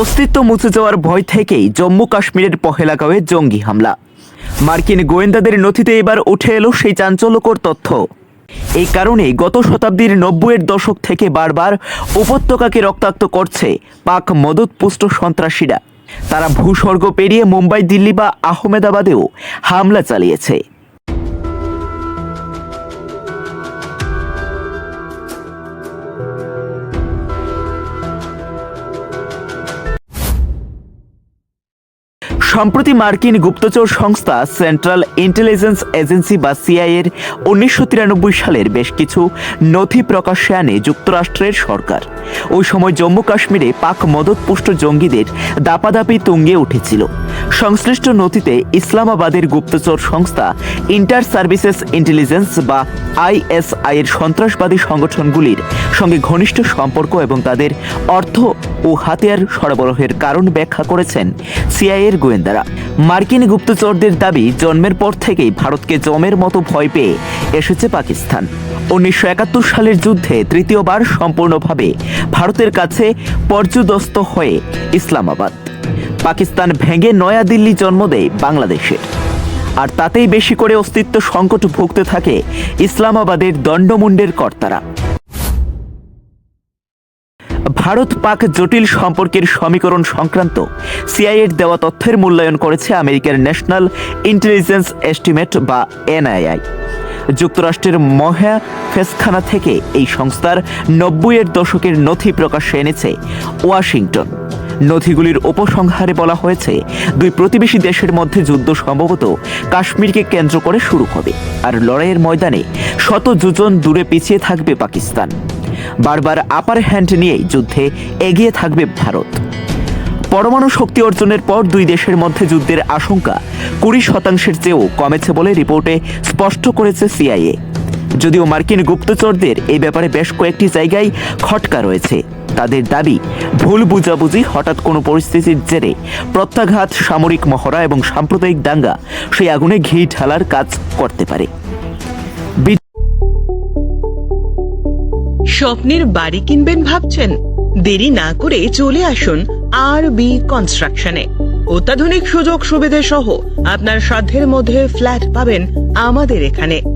অস্তিত্ব মুছে যাওয়ার ভয় থেকেই জম্মু কাশ্মীরের পহেলাগাঁওয়ে জঙ্গি হামলা। মার্কিন গোয়েন্দাদের নথিতে এবার উঠে এলো সেই চাঞ্চল্যকর তথ্য। এই কারণেই গত শতাব্দীর নব্বইয়ের দশক থেকে বারবার উপত্যকাকে রক্তাক্ত করছে পাক মদতপুষ্ট সন্ত্রাসীরা। তারা ভূস্বর্গ পেরিয়ে মুম্বাই, দিল্লি বা আহমেদাবাদেও হামলা চালিয়েছে। সম্প্রতি মার্কিন গুপ্তচর সংস্থা সেন্ট্রাল ইন্টেলিজেন্স এজেন্সি বা সিআইয়ের উনিশশো তিরানব্বই সালের বেশ কিছু নথি প্রকাশ্যে আনে যুক্তরাষ্ট্রের সরকার। ওই সময় জম্মু কাশ্মীরে পাক মদতপুষ্ট জঙ্গিদের দাপাদাপি তুঙ্গে উঠেছিল। সংশ্লিষ্ট নথিতে ইসলামাবাদের গুপ্তচর সংস্থা ইন্টার সার্ভিসেস ইন্টেলিজেন্স বা আইএসআই এর সন্ত্রাসবাদী সংগঠনগুলির সঙ্গে ঘনিষ্ঠ সম্পর্ক এবং তাদের অর্থ ও হাতিয়ার সরবরাহের কারণ ব্যাখ্যা করেছেন সিআইএর গোয়েন্দারা। মার্কিন গুপ্তচরদের দাবি, জন্মের পর থেকেই ভারতকে জমের মতো ভয় পেয়ে এসেছে পাকিস্তান। উনিশশো একাত্তর সালের যুদ্ধে তৃতীয়বার সম্পূর্ণভাবে ভারতের কাছে পর্যুদস্ত হয়ে ইসলামাবাদ। পাকিস্তান ভেঙে নয়াদিল্লি জন্ম দেয় বাংলাদেশের। আর তাতেই বেশি করে অস্তিত্ব সংকট ভুগতে থাকে ইসলামাবাদের দণ্ডমুণ্ডের কর্তারা। ভারত পাক জটিল সম্পর্কের সমীকরণ সংক্রান্ত সিআইএর দেওয়া তথ্যের মূল্যায়ন করেছে আমেরিকার ন্যাশনাল ইন্টেলিজেন্স এস্টিমেট বা এনআইআই। যুক্তরাষ্ট্রের মহা ফেসখানা থেকে এই সংস্থার নব্বইয়ের দশকের নথি প্রকাশ্যে এনেছে ওয়াশিংটন। নথিগুলির উপসংহারে বলা হয়েছে, দুই প্রতিবেশী দেশের মধ্যে যুদ্ধ সম্ভবত কাশ্মীরকে কেন্দ্র করে শুরু হবে আর লড়াইয়ের ময়দানে শত যোজন দূরে পিছিয়ে থাকবে পাকিস্তান। বারবার আপার হ্যান্ড নিয়েই যুদ্ধে এগিয়ে থাকবে ভারত। পরমাণু শক্তি অর্জনের পর দুই দেশের মধ্যে যুদ্ধের আশঙ্কা কুড়ি শতাংশের চেয়েও কমেছে বলে রিপোর্টে স্পষ্ট করেছে সিআইএ। যদিও মার্কিন গুপ্তচরদের এই ব্যাপারে বেশ কয়েকটি জায়গায় খটকা রয়েছে। তাদের দাবি, ভুল বুঝাবুঝি হঠাৎ কোনো পরিস্থিতির জেরে প্রত্যাঘাত, সামরিক মহড়া এবং সাম্প্রদায়িক দাঙ্গা সেই আগুনে ঘি ঢালার কাজ করতে পারে। স্বপ্নের বাড়ি কিনবেন ভাবছেন? দেরি না করে চলে আসুন আর বি কনস্ট্রাকশনে অত্যাধুনিক সুযোগ সুবিধে সহ আপনার সাধ্যের মধ্যে ফ্ল্যাট পাবেন আমাদের এখানে।